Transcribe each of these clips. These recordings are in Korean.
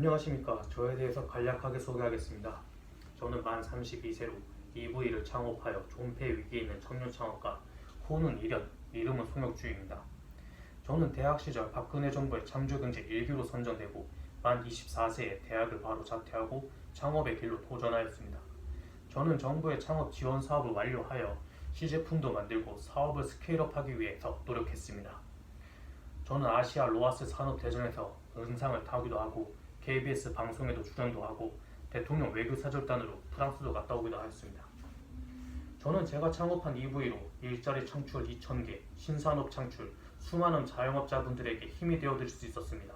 안녕하십니까. 저에 대해서 간략하게 소개하겠습니다. 저는 만 32세로 EV를 창업하여 존폐 위기에 있는 청년 창업가 호는 이련, 이름은 송혁주입니다. 저는 대학 시절 박근혜 정부의 창조경제 1기로 선정되고 만 24세에 대학을 바로 자퇴하고 창업의 길로 도전하였습니다. 저는 정부의 창업 지원 사업을 완료하여 시제품도 만들고 사업을 스케일업하기 위해서 노력했습니다. 저는 아시아 로아스 산업 대전에서 은상을 타기도 하고 KBS 방송에도 출연도 하고 대통령 외교사절단으로 프랑스도 갔다 오기도 하였습니다. 저는 제가 창업한 EV로 일자리 창출 2,000개, 신산업 창출, 수많은 자영업자분들에게 힘이 되어드릴 수 있었습니다.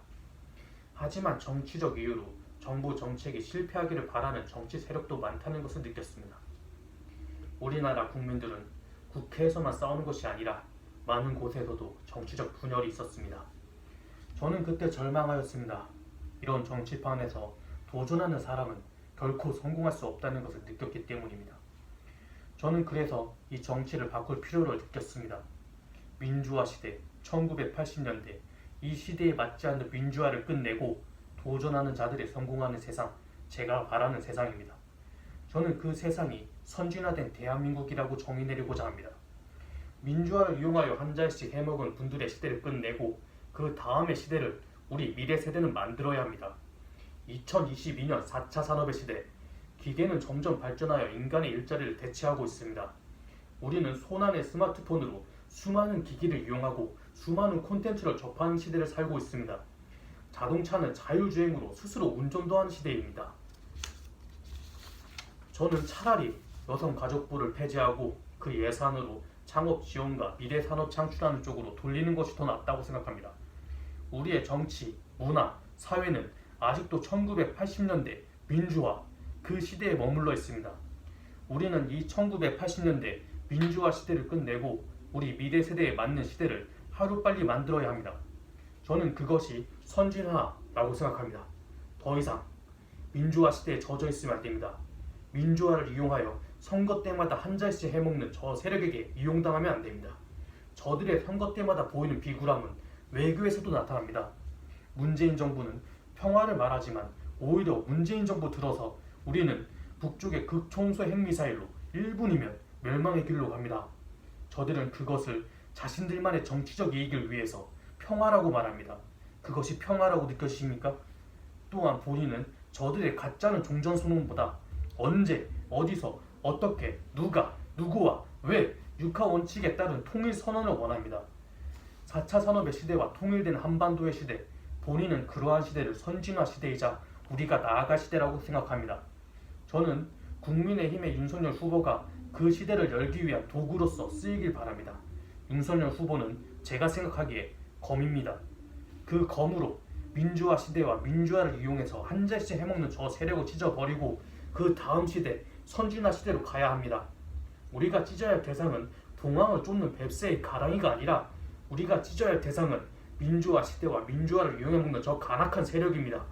하지만 정치적 이유로 정부 정책이 실패하기를 바라는 정치 세력도 많다는 것을 느꼈습니다. 우리나라 국민들은 국회에서만 싸우는 것이 아니라 많은 곳에서도 정치적 분열이 있었습니다. 저는 그때 절망하였습니다. 이런 정치판에서 도전하는 사람은 결코 성공할 수 없다는 것을 느꼈기 때문입니다. 저는 그래서 이 정치를 바꿀 필요를 느꼈습니다. 민주화 시대, 1980년대, 이 시대에 맞지 않는 민주화를 끝내고 도전하는 자들이 성공하는 세상, 제가 바라는 세상입니다. 저는 그 세상이 선진화된 대한민국이라고 정의 내리고자 합니다. 민주화를 이용하여 한 잔씩 해먹은 분들의 시대를 끝내고 그 다음의 시대를 우리 미래 세대는 만들어야 합니다. 2022년 4차 산업의 시대, 기계는 점점 발전하여 인간의 일자리를 대체하고 있습니다. 우리는 손안의 스마트폰으로 수많은 기기를 이용하고 수많은 콘텐츠를 접하는 시대를 살고 있습니다. 자동차는 자율주행으로 스스로 운전도 하는 시대입니다. 저는 차라리 여성가족부를 폐지하고 그 예산으로 창업 지원과 미래 산업 창출하는 쪽으로 돌리는 것이 더 낫다고 생각합니다. 우리의 정치, 문화, 사회는 아직도 1980년대 민주화 그 시대에 머물러 있습니다. 우리는 이 1980년대 민주화 시대를 끝내고 우리 미래 세대에 맞는 시대를 하루빨리 만들어야 합니다. 저는 그것이 선진화라고 생각합니다. 더 이상 민주화 시대에 젖어 있으면 안 됩니다. 민주화를 이용하여 선거 때마다 한 잔씩 해먹는 저 세력에게 이용당하면 안 됩니다. 저들의 선거 때마다 보이는 비굴함은 외교에서도 나타납니다. 문재인 정부는 평화를 말하지만 오히려 문재인 정부 들어서 우리는 북쪽의 극총소 핵미사일로 1분이면 멸망의 길로 갑니다. 저들은 그것을 자신들만의 정치적 이익을 위해서 평화라고 말합니다. 그것이 평화라고 느껴지십니까? 또한 본인은 저들의 가짜는 종전 선언보다 언제, 어디서, 어떻게, 누가, 누구와, 왜 육하 원칙에 따른 통일 선언을 원합니다. 4차 산업의 시대와 통일된 한반도의 시대, 본인은 그러한 시대를 선진화 시대이자 우리가 나아갈 시대라고 생각합니다. 저는 국민의힘의 윤석열 후보가 그 시대를 열기 위한 도구로서 쓰이길 바랍니다. 윤석열 후보는 제가 생각하기에 검입니다. 그 검으로 민주화 시대와 민주화를 이용해서 한 잔씩 해먹는 저 세력을 찢어버리고 그 다음 시대 선진화 시대로 가야 합니다. 우리가 찢어야 할 대상은 봉황을 쫓는 뱁새의 가랑이가 아니라 우리가 찢어야 할 대상은 민주화 시대와 민주화를 이용해 먹는 저 간악한 세력입니다.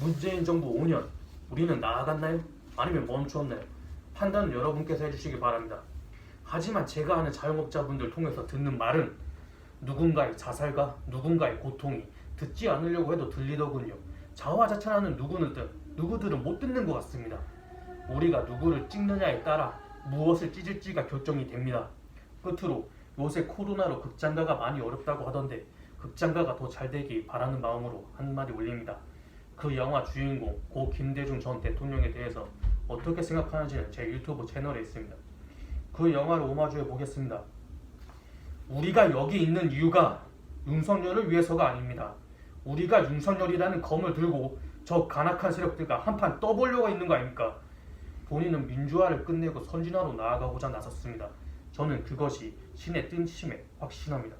문재인 정부 5년 우리는 나아갔나요? 아니면 멈추었나요? 판단은 여러분께서 해주시기 바랍니다. 하지만 제가 아는 자영업자분들 통해서 듣는 말은 누군가의 자살과 누군가의 고통이 듣지 않으려고 해도 들리더군요. 자화자찬하는 누구는 누구들은 못 듣는 것 같습니다. 우리가 누구를 찍느냐에 따라 무엇을 찢을지가 결정이 됩니다. 끝으로 요새 코로나로 극장가가 많이 어렵다고 하던데 극장가가 더 잘 되기 바라는 마음으로 한마디 올립니다. 그 영화 주인공 고 김대중 전 대통령에 대해서 어떻게 생각하는지는 제 유튜브 채널에 있습니다. 그 영화를 오마주해 보겠습니다. 우리가 여기 있는 이유가 윤석열을 위해서가 아닙니다. 우리가 윤석열이라는 검을 들고 저 간악한 세력들과 한판 떠보려고 있는 거 아닙니까? 본인은 민주화를 끝내고 선진화로 나아가고자 나섰습니다. 저는 그것이 신의 뜬심에 확신합니다.